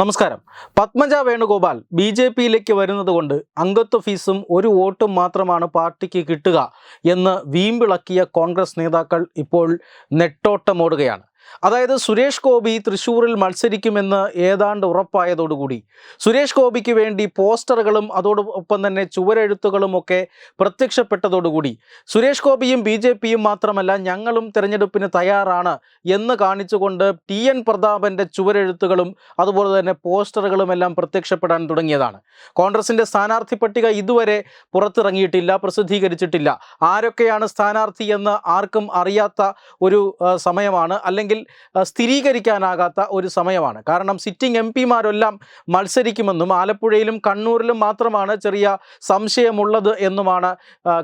നമസ്കാരം. Padmaja Venugopal B J പിയിലേക്ക് വരുന്നത് കൊണ്ട് അംഗത്വ ഫീസും ഒരു വോട്ടും മാത്രമാണ് പാർട്ടിക്ക് കിട്ടുക എന്ന് വീമ്പിളക്കിയ കോൺഗ്രസ് നേതാക്കൾ ഇപ്പോൾ നെട്ടോട്ടമോടുകയാണ്. അതായത് സുരേഷ് ഗോപി തൃശ്ശൂരിൽ മത്സരിക്കുമെന്ന് ഏതാണ്ട് ഉറപ്പായതോടുകൂടി. സുരേഷ് ഗോപിക്ക് വേണ്ടി പോസ്റ്ററുകളും അതോടൊപ്പം തന്നെ ചുവരെഴുത്തുകളും ഒക്കെ പ്രത്യക്ഷപ്പെട്ടതോടുകൂടി. സുരേഷ് ഗോപിയും ബി ജെ പിയും മാത്രമല്ല ഞങ്ങളും തിരഞ്ഞെടുപ്പിന് തയ്യാറാണ് എന്ന് കാണിച്ചുകൊണ്ട് ടി എൻ പ്രതാപന്റെ ചുവരെഴുത്തുകളും അതുപോലെ തന്നെ പോസ്റ്ററുകളും എല്ലാം പ്രത്യക്ഷപ്പെടാൻ തുടങ്ങിയതാണ്. കോൺഗ്രസിന്റെ സ്ഥാനാർത്ഥി പട്ടിക ഇതുവരെ പുറത്തിറങ്ങിയിട്ടില്ല പ്രസിദ്ധീകരിച്ചിട്ടില്ല. ആരൊക്കെയാണ് സ്ഥാനാർത്ഥി എന്ന് ആർക്കും അറിയാത്ത ഒരു സമയമാണ്. അല്ലെങ്കിൽ ആ, സ്ഥിരീകരിക്കാനാകാത്ത ഒരു സമയമാണ്. കാരണം സിറ്റിംഗ് എം പിമാരെല്ലാം മത്സരിക്കുമെന്നും ആലപ്പുഴയിലും കണ്ണൂരിലും മാത്രമാണ് ചെറിയ സംശയമുള്ളത് എന്നുമാണ്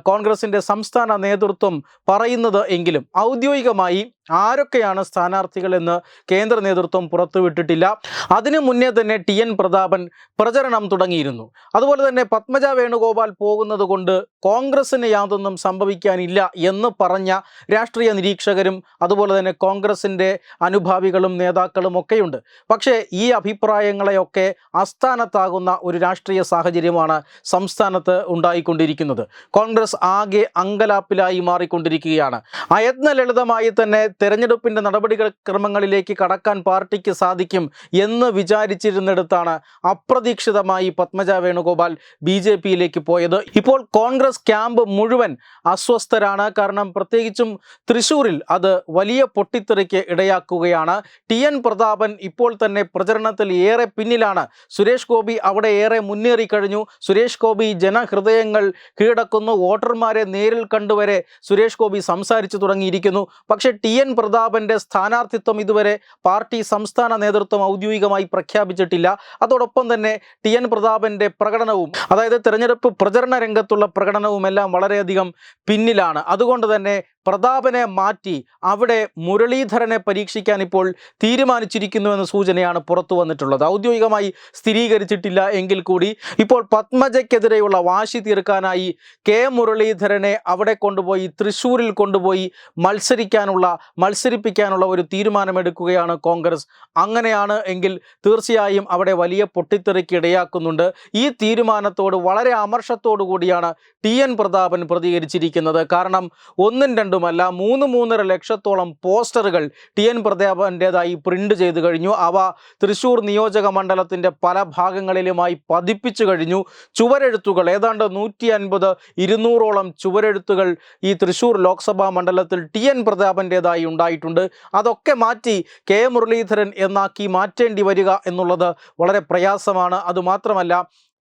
കോൺഗ്രസിന്റെ സംസ്ഥാന നേതൃത്വം പറയുന്നത് എങ്കിലും ഔദ്യോഗികമായി ആരൊക്കെയാണ് സ്ഥാനാർത്ഥികൾ എന്ന് കേന്ദ്ര നേതൃത്വം പുറത്തുവിട്ടിട്ടില്ല. അതിനു മുന്നേ തന്നെ ടി എൻ പ്രതാപൻ പ്രചരണം തുടങ്ങിയിരുന്നു. അതുപോലെ തന്നെ പത്മജ വേണുഗോപാൽ പോകുന്നത് കൊണ്ട് കോൺഗ്രസിന് യാതൊന്നും സംഭവിക്കാനില്ല എന്ന് പറഞ്ഞ രാഷ്ട്രീയ നിരീക്ഷകരും അതുപോലെ തന്നെ കോൺഗ്രസിന്റെ അനുഭാവികളും നേതാക്കളും ഒക്കെയുണ്ട്. പക്ഷേ ഈ അഭിപ്രായങ്ങളെയൊക്കെ അസ്ഥാനത്താകുന്ന ഒരു രാഷ്ട്രീയ സാഹചര്യമാണ് സംസ്ഥാനത്ത് ഉണ്ടായിക്കൊണ്ടിരിക്കുന്നത്. കോൺഗ്രസ് ആകെ അങ്കലാപ്പിലായി മാറിക്കൊണ്ടിരിക്കുകയാണ്. അയത്നലളിതമായി തന്നെ തെരഞ്ഞെടുപ്പിന്റെ നടപടികൾ ക്രമങ്ങളിലേക്ക് കടക്കാൻ പാർട്ടിക്ക് സാധിക്കും എന്ന് വിചാരിച്ചിരുന്നിടത്താണ് അപ്രതീക്ഷിതമായി പത്മജ വേണുഗോപാൽ ബി ജെ പിയിലേക്ക് പോയത്. ഇപ്പോൾ കോൺഗ്രസ് ക്യാമ്പ് മുഴുവൻ അസ്വസ്ഥരാണ്. കാരണം പ്രത്യേകിച്ചും തൃശൂരിൽ അത് വലിയ പൊട്ടിത്തെറിക്ക് ഇടയാക്കുകയാണ്. ടി എൻ പ്രതാപൻ ഇപ്പോൾ തന്നെ പ്രചരണത്തിൽ ഏറെ പിന്നിലാണ്. സുരേഷ് ഗോപി അവിടെ ഏറെ മുന്നേറി കഴിഞ്ഞു. സുരേഷ് ഗോപി ജനഹൃദയങ്ങൾ കീഴടക്കുന്നു. വോട്ടർമാരെ നേരിൽ കണ്ടുവരെ സുരേഷ് ഗോപി സംസാരിച്ചു തുടങ്ങിയിരിക്കുന്നു. പക്ഷേ ടി എൻ പ്രതാപന്റെ സ്ഥാനാർത്ഥിത്വം ഇതുവരെ പാർട്ടി സംസ്ഥാന നേതൃത്വം ഔദ്യോഗികമായി പ്രഖ്യാപിച്ചിട്ടില്ല. അതോടൊപ്പം തന്നെ ടി എൻ പ്രതാപന്റെ പ്രകടനവും അതായത് തെരഞ്ഞെടുപ്പ് പ്രചരണ രംഗത്തുള്ള പ്രകടനവും പ്രകടനവുമെല്ലാം വളരെയധികം പിന്നിലാണ്. അതുകൊണ്ട് തന്നെ പ്രതാപനെ മാറ്റി അവിടെ മുരളീധരനെ പരീക്ഷിക്കാൻ ഇപ്പോൾ തീരുമാനിച്ചിരിക്കുന്നുവെന്ന സൂചനയാണ് പുറത്തു വന്നിട്ടുള്ളത്. ഔദ്യോഗികമായി സ്ഥിരീകരിച്ചിട്ടില്ല എങ്കിൽ കൂടി ഇപ്പോൾ പത്മജയ്ക്കെതിരെയുള്ള വാശി തീർക്കാനായി കെ മുരളീധരനെ അവിടെ കൊണ്ടുപോയി തൃശ്ശൂരിൽ കൊണ്ടുപോയി മത്സരിക്കാനുള്ള മത്സരിപ്പിക്കാനുള്ള ഒരു തീരുമാനമെടുക്കുകയാണ് കോൺഗ്രസ്. അങ്ങനെയാണ് എങ്കിൽ തീർച്ചയായും അവിടെ വലിയ പൊട്ടിത്തെറിക്ക് ഇടയാക്കുന്നുണ്ട്. ഈ തീരുമാനത്തോട് വളരെ അമർഷത്തോടു കൂടിയാണ് ടി എൻ പ്രതാപൻ പ്രതികരിച്ചിരിക്കുന്നത്. കാരണം ഒന്നും രണ്ടുമല്ല മൂന്ന് മൂന്നര ലക്ഷത്തോളം പോസ്റ്ററുകൾ ടി എൻ പ്രതാപന്റെതായി പ്രിന്റ് ചെയ്ത് കഴിഞ്ഞു. അവ തൃശ്ശൂർ നിയോജക മണ്ഡലത്തിന്റെ പല ഭാഗങ്ങളിലുമായി പതിപ്പിച്ചു കഴിഞ്ഞു. ചുവരെഴുത്തുകൾ ഏതാണ്ട് നൂറ്റി അൻപത് ഇരുന്നൂറോളം ചുവരെഴുത്തുകൾ ഈ തൃശ്ശൂർ ലോക്സഭാ മണ്ഡലത്തിൽ ടി എൻ പ്രതാപന്റെതായി ഉണ്ടായിട്ടുണ്ട്. അതൊക്കെ മാറ്റി കെ മുരളീധരൻ എന്നാക്കി മാറ്റേണ്ടി വരിക എന്നുള്ളത് വളരെ പ്രയാസമാണ്. അതുമാത്രമല്ല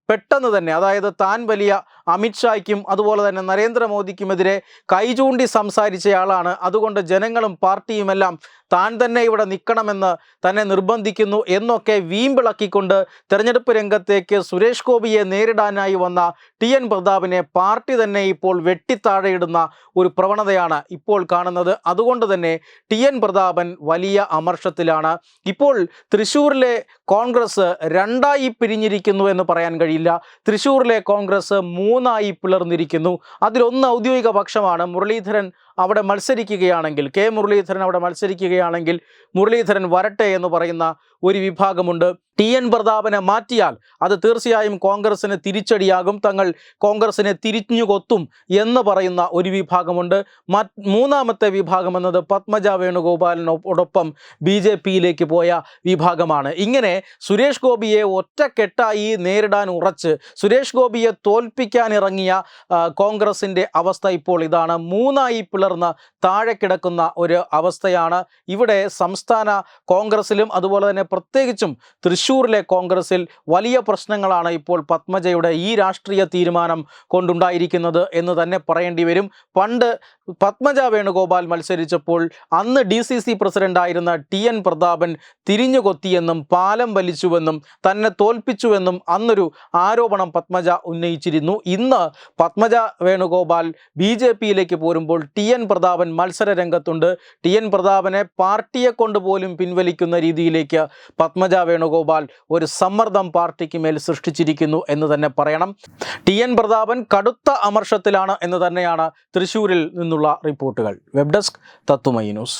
പെട്ടെന്ന് തന്നെ അതായത് താൻ വലിയ അമിത്ഷായ്ക്കും അതുപോലെ തന്നെ നരേന്ദ്രമോദിക്കുമെതിരെ കൈചൂണ്ടി സംസാരിച്ചയാളാണ്. അതുകൊണ്ട് ജനങ്ങളും പാർട്ടിയുമെല്ലാം താൻ തന്നെ ഇവിടെ നിൽക്കണമെന്ന് തന്നെ നിർബന്ധിക്കുന്നു എന്നൊക്കെ വീമ്പിളക്കിക്കൊണ്ട് തെരഞ്ഞെടുപ്പ് രംഗത്തേക്ക് സുരേഷ് ഗോപിയെ നേരിടാനായി വന്ന ടി എൻ പ്രതാപിനെ പാർട്ടി തന്നെ ഇപ്പോൾ വെട്ടിത്താഴെയിടുന്ന ഒരു പ്രവണതയാണ് ഇപ്പോൾ കാണുന്നത്. അതുകൊണ്ട് തന്നെ ടി എൻ പ്രതാപൻ വലിയ അമർഷത്തിലാണ്. ഇപ്പോൾ തൃശ്ശൂരിലെ കോൺഗ്രസ് രണ്ടായി പിരിഞ്ഞിരിക്കുന്നു എന്ന് പറയാൻ കഴിയില്ല. തൃശ്ശൂരിലെ കോൺഗ്രസ് മൂന്നായി പിളർന്നിരിക്കുന്നു. അതിലൊന്ന് ഔദ്യോഗിക പക്ഷമാണ്. മുരളീധരൻ അവിടെ മത്സരിക്കുകയാണെങ്കിൽ കെ മുരളീധരൻ അവിടെ മത്സരിക്കുകയാണെങ്കിൽ മുരളീധരൻ വരട്ടെ എന്ന് പറയുന്ന ഒരു വിഭാഗമുണ്ട്. ടി. എൻ. പ്രതാപനെ മാറ്റിയാൽ അത് തീർച്ചയായും കോൺഗ്രസിന് തിരിച്ചടിയാകും. തങ്ങൾ കോൺഗ്രസിനെ തിരിഞ്ഞു കൊത്തും എന്ന് പറയുന്ന ഒരു വിഭാഗമുണ്ട്. മൂന്നാമത്തെ വിഭാഗം എന്നത് പത്മജ വേണുഗോപാലിനോടൊപ്പം ബി ജെ പിയിലേക്ക് പോയ വിഭാഗമാണ്. ഇങ്ങനെ സുരേഷ് ഗോപിയെ ഒറ്റക്കെട്ടായി നേരിടാൻ ഉറച്ച് സുരേഷ് ഗോപിയെ തോൽപ്പിക്കാൻ ഇറങ്ങിയ കോൺഗ്രസിന്റെ അവസ്ഥ ഇപ്പോൾ ഇതാണ്. മൂന്നായി പിളർന്ന് താഴെ കിടക്കുന്ന ഒരു അവസ്ഥയാണ്. ഇവിടെ സംസ്ഥാന കോൺഗ്രസിലും അതുപോലെ തന്നെ പ്രത്യേകിച്ചും തൃശ്ശൂരിലെ കോൺഗ്രസിൽ വലിയ പ്രശ്നങ്ങളാണ് ഇപ്പോൾ പത്മജയുടെ ഈ രാഷ്ട്രീയ തീരുമാനം കൊണ്ടുണ്ടായിരിക്കുന്നത് എന്ന് തന്നെ പറയേണ്ടി വരും. പണ്ട് പത്മജ വേണുഗോപാൽ മത്സരിച്ചപ്പോൾ അന്ന് ഡി സി സി പ്രസിഡന്റായിരുന്ന ടി എൻ പ്രതാപൻ തിരിഞ്ഞു കൊത്തിയെന്നും പാലം വലിച്ചുവെന്നും തന്നെ തോൽപ്പിച്ചുവെന്നും അന്നൊരു ആരോപണം പത്മജ ഉന്നയിച്ചിരുന്നു. ഇന്ന് പത്മജ വേണുഗോപാൽ ബി ജെ പിയിലേക്ക് പോരുമ്പോൾ ടി എൻ പ്രതാപൻ മത്സര രംഗത്തുണ്ട്. ടി എൻ പ്രതാപനെ പാർട്ടിയെ കൊണ്ടുപോലും പിൻവലിക്കുന്ന രീതിയിലേക്ക് പത്മജ വേണുഗോപാൽ ഒരു സമ്മർദ്ദം പാർട്ടിക്ക് മേൽ സൃഷ്ടിച്ചിരിക്കുന്നു എന്ന് തന്നെ പറയണം. ടി എൻ പ്രതാപൻ കടുത്ത അമർഷത്തിലാണ് എന്ന് തന്നെയാണ് തൃശൂരിൽ നിന്നുള്ള റിപ്പോർട്ടുകൾ. വെബ് ഡെസ്ക് തത്തുമൈ ന്യൂസ്.